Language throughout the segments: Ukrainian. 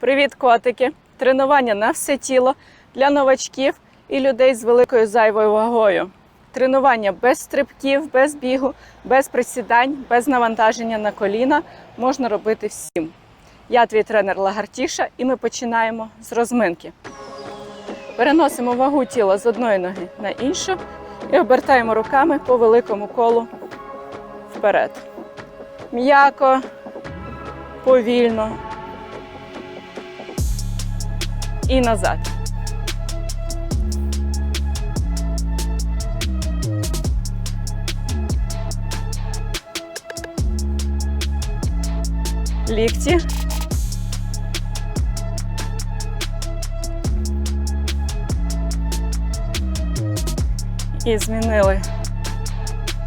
Привіт, котики! Тренування на все тіло для новачків і людей з великою зайвою вагою. Тренування без стрибків, без бігу, без присідань, без навантаження на коліна можна робити всім. Я твій тренер Лагартіша, і ми починаємо з розминки. Переносимо вагу тіла з одної ноги на іншу і обертаємо руками по великому колу вперед. М'яко, повільно і назад. Лікті. І змінили,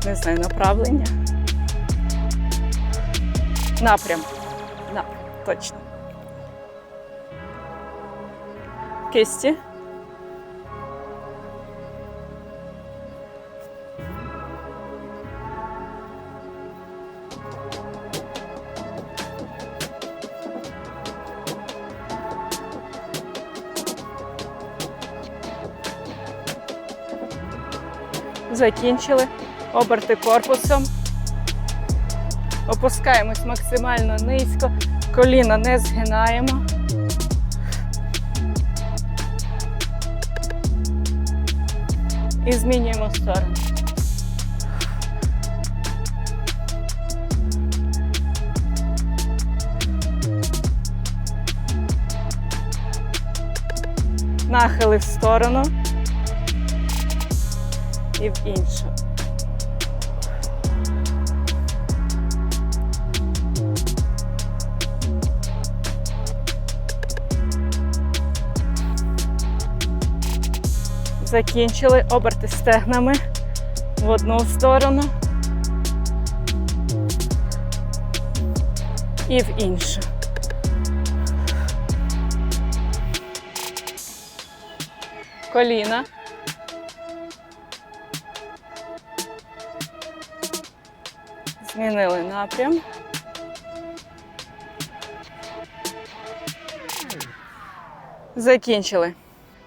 не знаю, направлення. Напрям. Напрям, точно. Кисті. Закінчили. Оберти корпусом. Опускаємось максимально низько. Коліна не згинаємо. І змінюємо сторону. Нахили в сторону і в іншу. Закінчили оберти стегнами в одну сторону і в іншу. Коліна. Змінили напрям. Закінчили.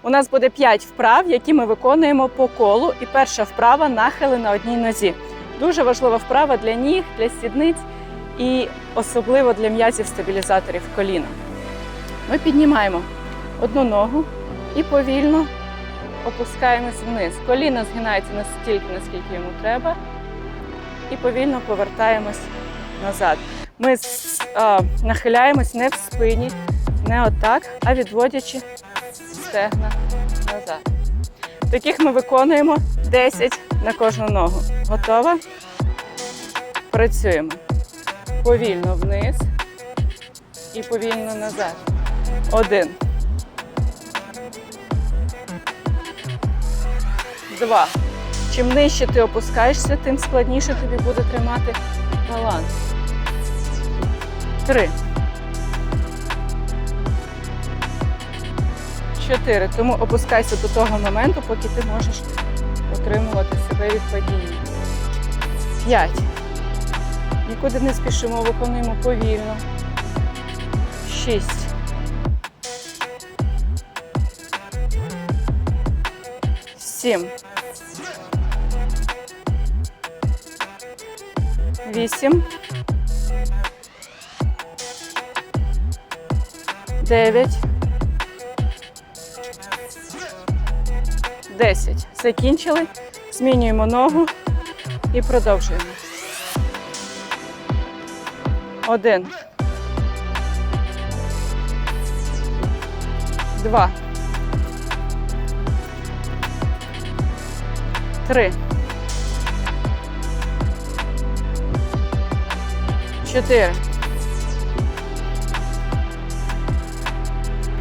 У нас буде 5 вправ, які ми виконуємо по колу. І перша вправа нахили на одній нозі. Дуже важлива вправа для ніг, для сідниць і особливо для м'язів стабілізаторів коліна. Ми піднімаємо одну ногу і повільно опускаємось вниз. Коліно згинається настільки, наскільки йому треба, і повільно повертаємось назад. Ми нахиляємось не в спині, не отак, а відводячи стегна назад. Таких ми виконуємо 10 на кожну ногу. Готова? Працюємо. Повільно вниз і повільно назад. Один. Два. Чим нижче ти опускаєшся, тим складніше тобі буде тримати баланс. Три. Чотири. Тому опускайся до того моменту, поки ти можеш утримувати себе від падіння. П'ять. Нікуди не спішимо, виконуємо повільно. Шість. Сім. Вісім. Дев'ять. Десять. Закінчили. Змінюємо ногу і продовжуємо. Один. Два. Три. Чотири.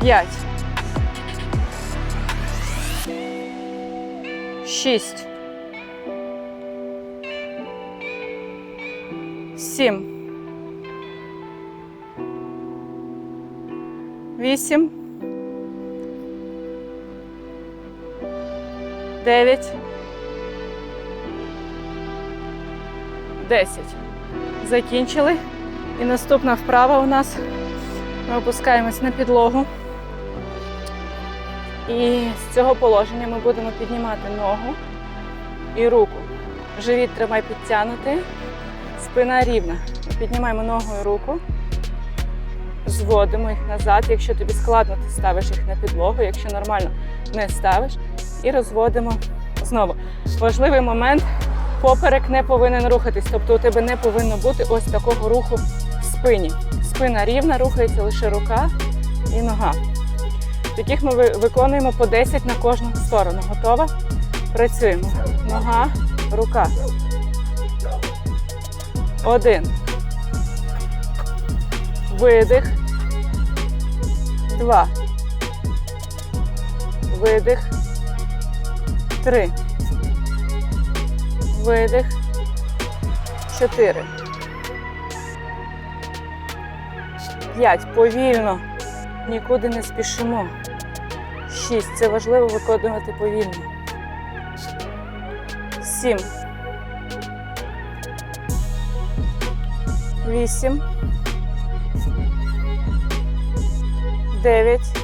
П'ять. Шість. Сім. Вісім. Дев'ять. Десять. Закінчили. І наступна вправа у нас Ми опускаємось на підлогу. І з цього положення ми будемо піднімати ногу і руку. Живіт тримай підтягнутий, спина рівна. Піднімаємо ногу і руку, зводимо їх назад. Якщо тобі складно, ти ставиш їх на підлогу. Якщо нормально, не ставиш. І розводимо знову. Важливий момент поперек не повинен рухатись, тобто у тебе не повинно бути ось такого руху в спині. Спина рівна, рухається лише рука і нога. Таких ми виконуємо по 10 на кожну сторону. Готова? Працюємо. Нога, рука. Один. Видих. Два. Видих. Три. Видих. Чотири. П'ять. Повільно. Нікуди не спішимо. Шість. Це важливо виконувати повільно. Сім. Вісім. Дев'ять.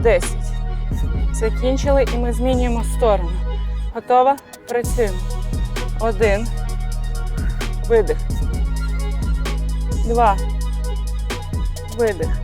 Десять. Закінчили і ми змінюємо сторону. Готова? Працюємо. Один. Видих. Два. Видих.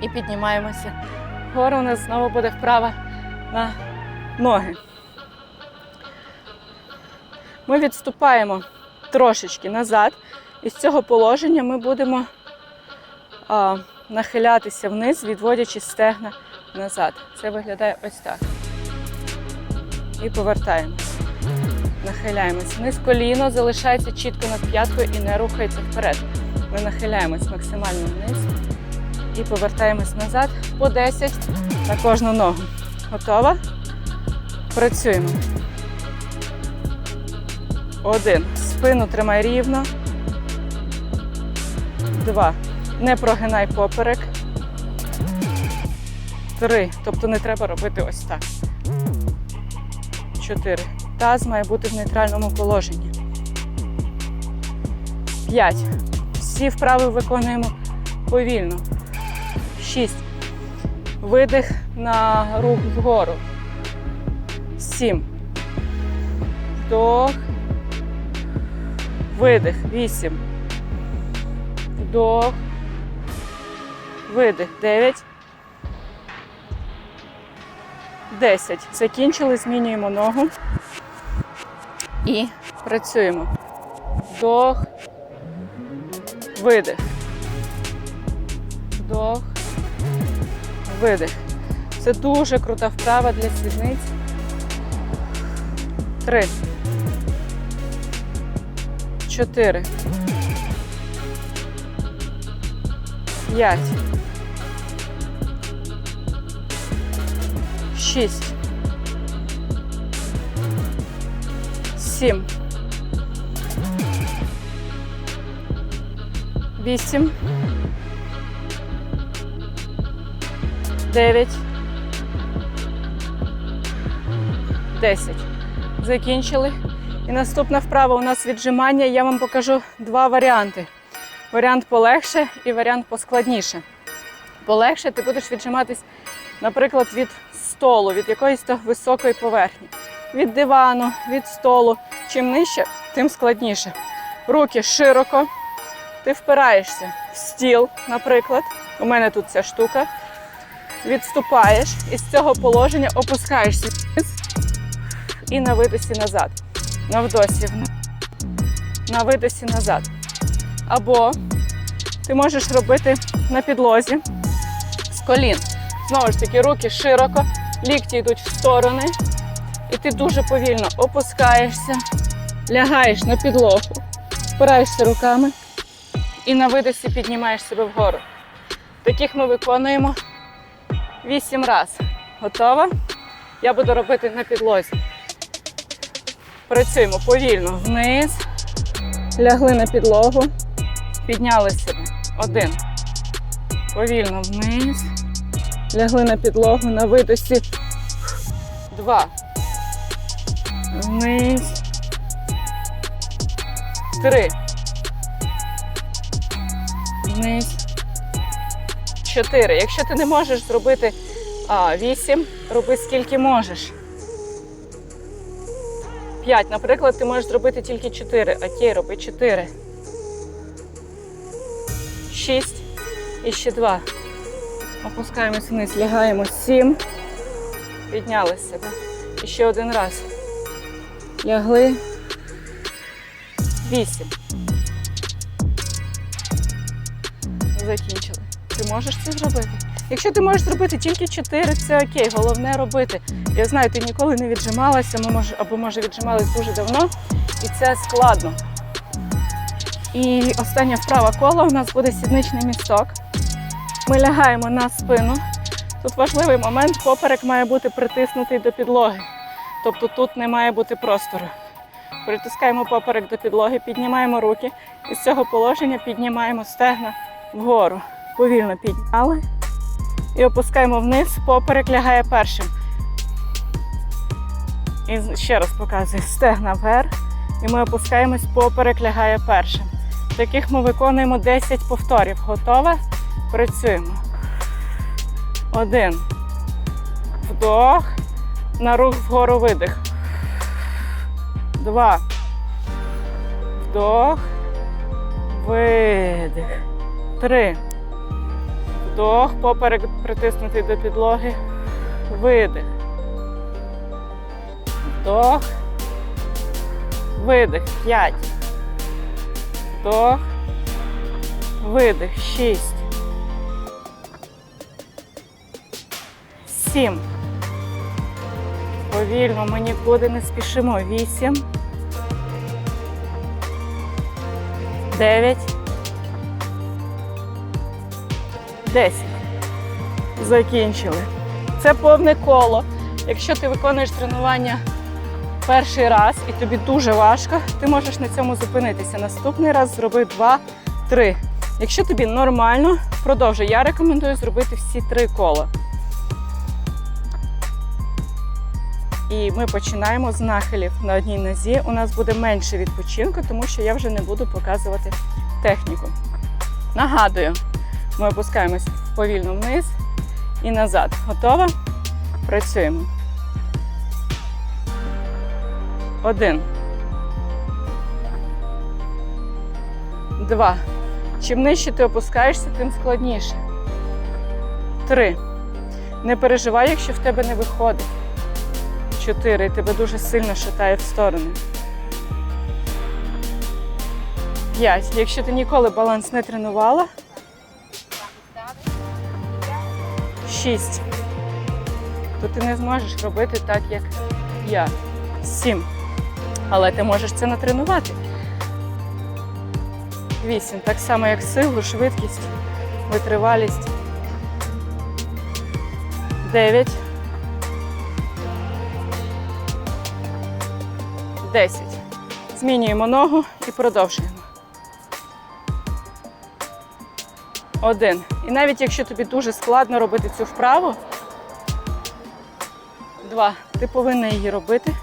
І піднімаємося. Вгору у нас знову буде вправа на ноги. Ми відступаємо трошечки назад, і з цього положення ми будемо а, нахилятися вниз, відводячи стегна назад. Це виглядає ось так. І повертаємось. Нахиляємось вниз. Коліно залишається чітко над п'яткою і не рухається вперед. Ми нахиляємось максимально вниз і повертаємось назад по 10 на кожну ногу. Готова? Працюємо. Один. Спину тримай рівно. Два. Не прогинай поперек. Три. Тобто не треба робити ось так. Чотири. Таз має бути в нейтральному положенні. П'ять. Всі вправи виконуємо повільно. Шість. Видих на рух вгору. Сім. Вдох. Видих. Вісім. Вдох. Видих. Дев'ять. Десять. Закінчили, змінюємо ногу. І працюємо. Вдох. Видих. Видих. Це дуже крута вправа для сідниць. Три. Чотири. П'ять. Шість. Сім. Вісім. Дев'ять. Десять. Закінчили. І наступна вправа у нас віджимання. Я вам покажу два варіанти. Варіант полегше і варіант поскладніше. Полегше ти будеш віджиматись, наприклад, від столу, від якоїсь то високої поверхні, від дивану, від столу. Чим нижче, тим складніше. Руки широко. Ти впираєшся в стіл, наприклад. У мене тут ця штука. Відступаєш і з цього положення опускаєшся і на видосі назад. На вдосі. На видосі назад. Або ти можеш робити на підлозі з колін. Знову ж таки, руки широко, лікті йдуть в сторони. І ти дуже повільно опускаєшся, лягаєш на підлогу, Опираєшся руками і на видосі піднімаєш себе вгору. Таких ми виконуємо 8 разів. Готова? Я буду робити на підлозі. Працюємо повільно вниз, лягли на підлогу, підняли себе. Один. Повільно вниз. Лягли на підлогу на видосі. Два. Вниз. Три. Вниз. Чотири. Якщо ти не можеш зробити вісім, роби скільки можеш. П'ять. Наприклад, ти можеш зробити тільки чотири. Окей, роби чотири. Шість. І ще два. Опускаємось вниз, лягаємо сім. Підняли себе. І ще один раз. Лягли. Вісім. Закінчили. Ти можеш це зробити? Якщо ти можеш зробити тільки 4, це окей, головне робити. Я знаю, ти ніколи не віджималася, або може віджималась дуже давно, і це складно. І остання вправа кола у нас буде сідничний місток. Ми лягаємо на спину. Тут важливий момент, поперек має бути притиснутий до підлоги. Тобто тут не має бути простору. Притискаємо поперек до підлоги, піднімаємо руки. І з цього положення піднімаємо стегна вгору. Повільно підняли. І опускаємо вниз, поперек лягає першим. І ще раз показую стегна вверх. І ми опускаємось, поперек лягає першим. Таких ми виконуємо 10 повторів. Готове? Працюємо. Один. Вдох. На рух вгору видих. Два. Вдох. Видих. Три. Вдох. Поперек притиснутий до підлоги. Видих. Вдох. Видих. П'ять. Вдох. Видих. Шість. Сім. Повільно ми нікуди не спішимо. Вісім. Дев'ять. Десять. Закінчили. Це повне коло. Якщо ти виконуєш тренування перший раз і тобі дуже важко, ти можеш на цьому зупинитися. Наступний раз зроби два, три. Якщо тобі нормально, продовжуй. Я рекомендую зробити всі три кола. І ми починаємо з нахилів на одній нозі. У нас буде менше відпочинку, тому що я вже не буду показувати техніку. Нагадую, ми опускаємось повільно вниз і назад. Готова? Працюємо. Один. Два. Чим нижче ти опускаєшся, тим складніше. Три. Не переживай, якщо в тебе не виходить. Чотири. Тебе дуже сильно шатає в сторони. П'ять. Якщо ти ніколи баланс не тренувала. Шість. То ти не зможеш робити так, як я. Сім. Але ти можеш це натренувати. Вісім. Так само, як силу, швидкість, витривалість. Дев'ять. Десять. Змінюємо ногу і продовжуємо. Один. І навіть якщо тобі дуже складно робити цю вправу, два. Ти повинна її робити,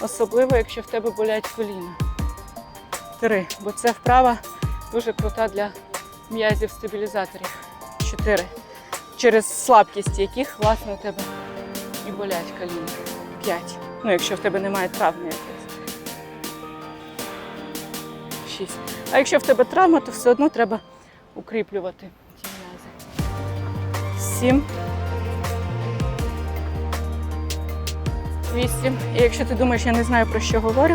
особливо, якщо в тебе болять коліна. Три. Бо це вправа дуже крута для м'язів стабілізаторів. Чотири. Через слабкість яких, власне, у тебе і болять коліна. П'ять. Ну, якщо в тебе немає травми якоїсь. Шість. А якщо в тебе травма, то все одно треба укріплювати ті м'язи. Сім. Вісім. І якщо ти думаєш, я не знаю про що говорю,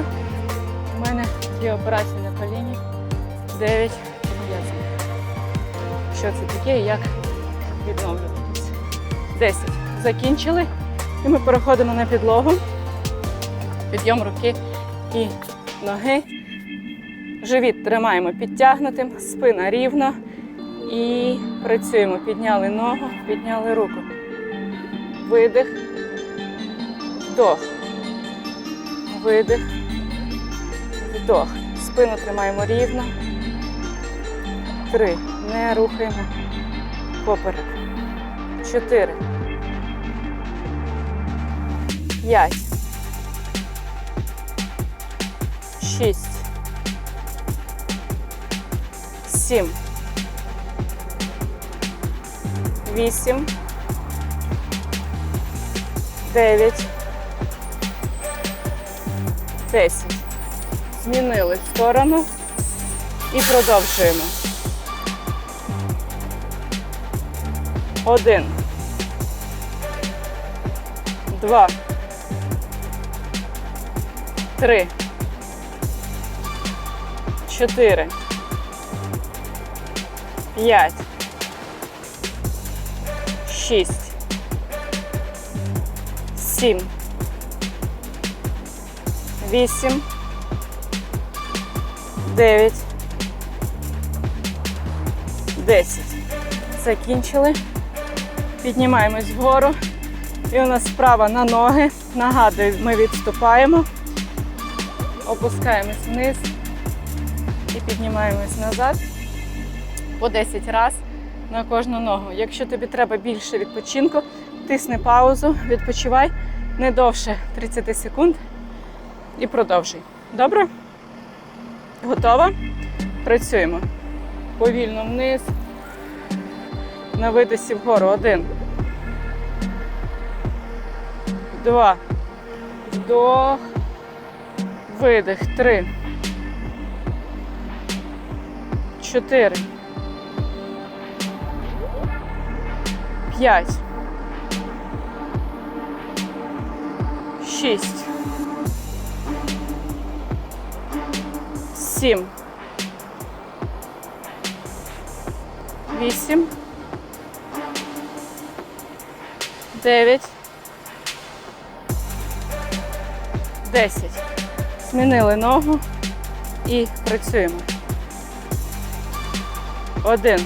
у мене є операція на коліні. Дев'ять. М'язів. Що це таке і як відновлюватися. Десять. Закінчили. І ми переходимо на підлогу. Підйом руки і ноги. Живіт тримаємо підтягнутим, спина рівно. І працюємо. Підняли ногу, підняли руку. Видих. Вдох. Видих. Вдох. Спину тримаємо рівно. Три. Не рухаємо. Поперек. Чотири. П'ять. Шість. Сім. Вісім. Дев'ять. Десять. Змінили сторону і продовжуємо. Один. Два. Три. Чотири. П'ять. Шість. Сім. Вісім. Дев'ять. Десять. Закінчили. Піднімаємось вгору. І у нас справа на ноги. Нагадую, ми відступаємо. Опускаємось вниз і піднімаємось назад по 10 разів на кожну ногу. Якщо тобі треба більше відпочинку, тисни паузу, відпочивай не довше 30 секунд і продовжуй. Добре? Готова? Працюємо. Повільно вниз. На видосі вгору. Один. Два. Вдох. Видих. Три. Чотири. П'ять. Шість. Сім. Вісім. Дев'ять. Десять. Змінили ногу і працюємо. Один.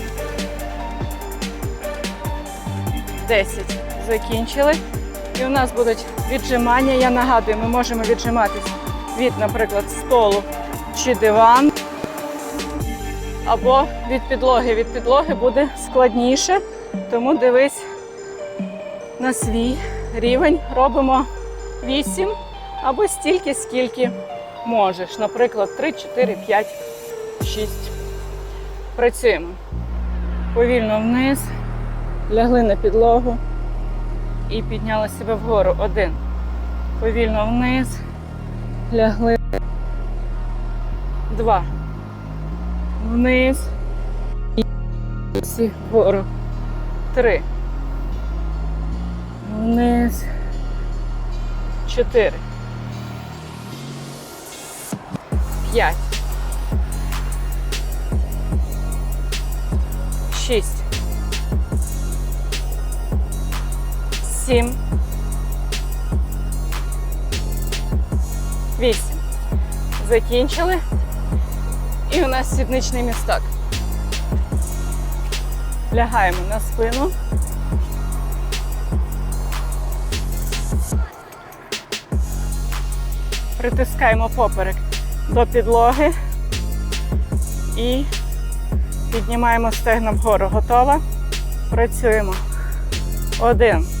Десять. Закінчили. І у нас будуть віджимання. Я нагадую, ми можемо віджиматись від, наприклад, столу чи диван. Або від підлоги. Від підлоги буде складніше, тому дивись на свій рівень. Робимо 8 або стільки, скільки можеш. Наприклад, 3, 4, 5, 6. Працюємо. Повільно вниз, лягли на підлогу і підняли себе вгору. Один. Повільно вниз, лягли. Два. Вниз. І всі вгору. Три. Вниз. Чотири. П'ять. Шість. Сім. Вісім. Закінчили. І у нас сідничний місток. Лягаємо на спину. Притискаємо поперек до підлоги і піднімаємо стегна вгору. Готова? Працюємо. Один.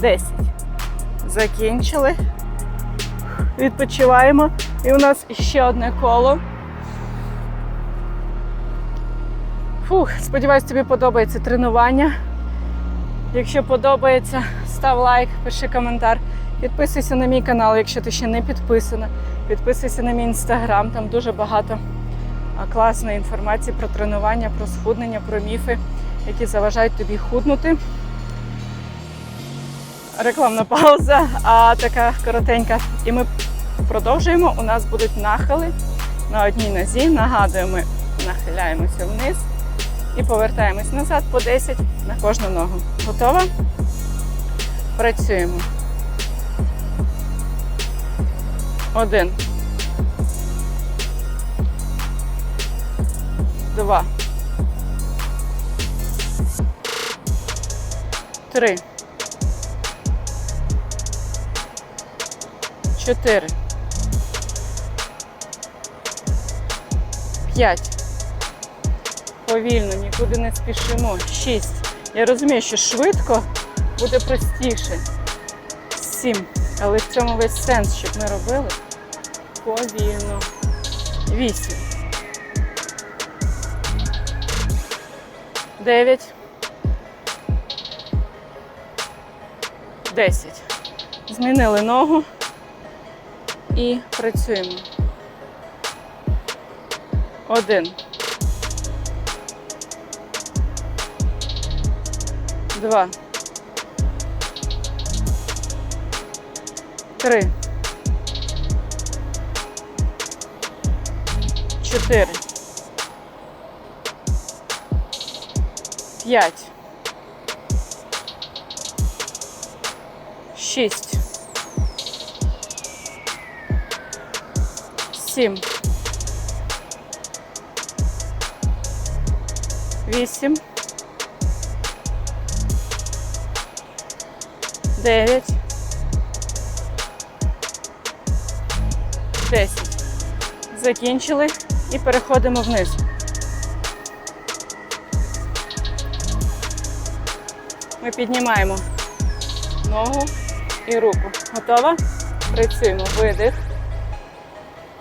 Десять. Закінчили. Відпочиваємо. І у нас ще одне коло. Фух, сподіваюсь, тобі подобається тренування. Якщо подобається, став лайк, пиши коментар. Підписуйся на мій канал, якщо ти ще не підписана. Підписуйся на мій інстаграм, там дуже багато класної інформації про тренування, про схуднення, про міфи, які заважають тобі худнути. Рекламна пауза, а така коротенька. І ми продовжуємо. У нас будуть нахили на одній нозі. Нагадую, ми нахиляємося вниз і повертаємось назад по 10 на кожну ногу. Готова? Працюємо. Один. Два. Три. Чотири. П'ять. Повільно, нікуди не спішимо. Шість. Я розумію, що швидко буде простіше. Сім. Але в цьому весь сенс, щоб ми робили повільно. Вісім. Дев'ять. Десять. Змінили ногу і працюємо. Один. Два. Три. Чотири. П'ять. Шість. Сім. Вісім. Дев'ять. Десять. Закінчили і переходимо вниз. Ми піднімаємо ногу і руку. Готова? Працюємо. Видих.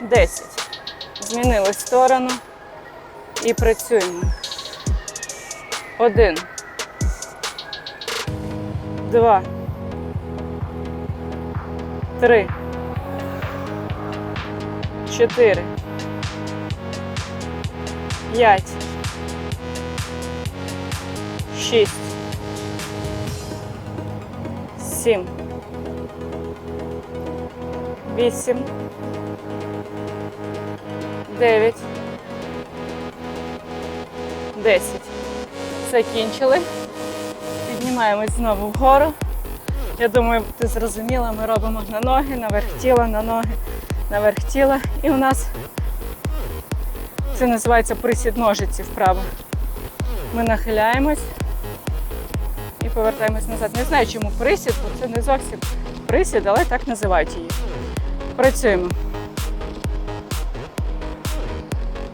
Десять. Змінили сторону і працюємо. Один. Два. Три. Чотири. П'ять. Шість. Сім. Вісім. Дев'ять. Десять. Закінчили. Піднімаємось знову вгору. Я думаю, ти зрозуміла, ми робимо на ноги, наверх тіла, на ноги, наверх тіла. І у нас це називається присід ножиці вправо. Ми нахиляємось і повертаємось назад. Не знаю, чому присід, бо це не зовсім присід, але так називають її. Працюємо.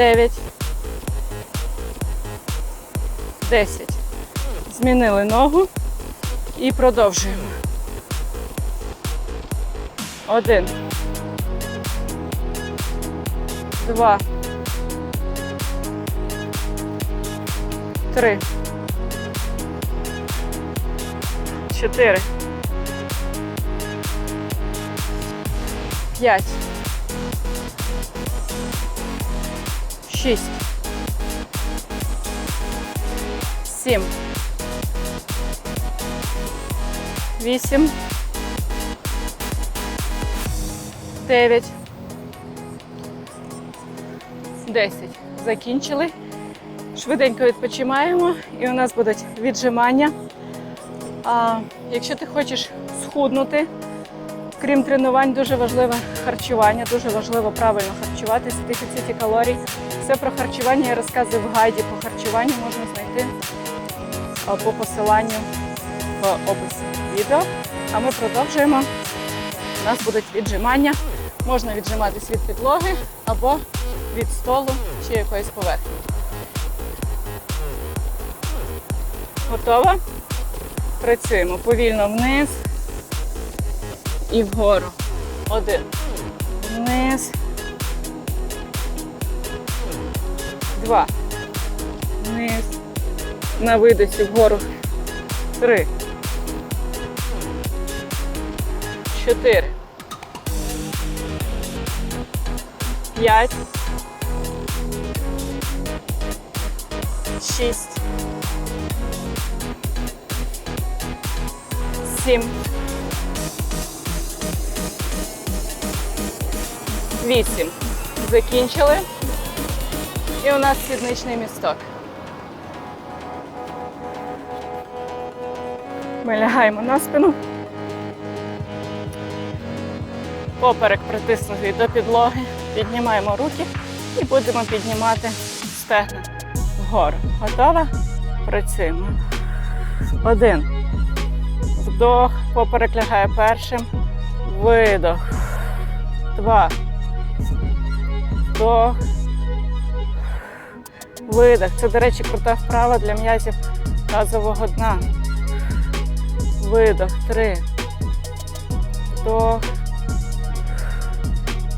Дев'ять. Десять. Змінили ногу і продовжуємо. Один. Два. Три. Чотири. П'ять. Шість. Сім. Вісім. Дев'ять. Десять. Закінчили. Швиденько відпочиваємо і у нас будуть віджимання. А, якщо ти хочеш схуднути, крім тренувань, дуже важливе харчування, дуже важливо правильно харчуватися, дефіциті калорій. Все про харчування я розказую в гайді по харчуванню, можна знайти по посиланню в описі відео. А ми продовжуємо. У нас будуть віджимання. Можна віджиматись від підлоги або від столу чи якоїсь поверхні. Готова? Працюємо повільно вниз і вгору. Один. Вниз. Два. Вниз. На видосі вгору. Три. Чотири. П'ять. Шість. Сім. Вісім. Закінчили. І у нас сідничний місток. Ми лягаємо на спину. Поперек притиснутий до підлоги. Піднімаємо руки і будемо піднімати стегна вгору. Готова? Працюємо. Один. Вдох, поперек лягає першим. Видох. Два. Вдох. Видох. Це, до речі, крута вправа для м'язів тазового дна. Видох. Три. Вдох.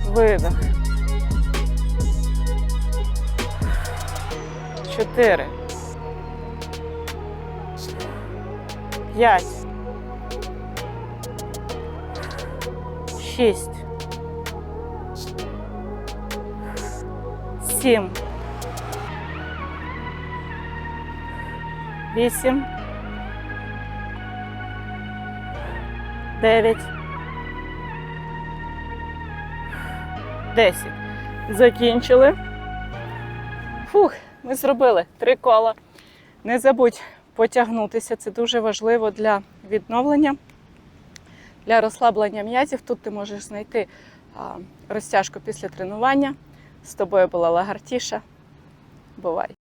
Видох. Чотири. П'ять. Шість. Сім. Вісім. Дев'ять. Десять. Закінчили. Фух, ми зробили три кола. Не забудь потягнутися. Це дуже важливо для відновлення, для розслаблення м'язів. Тут ти можеш знайти розтяжку після тренування. З тобою була Лагартіша. Бувай!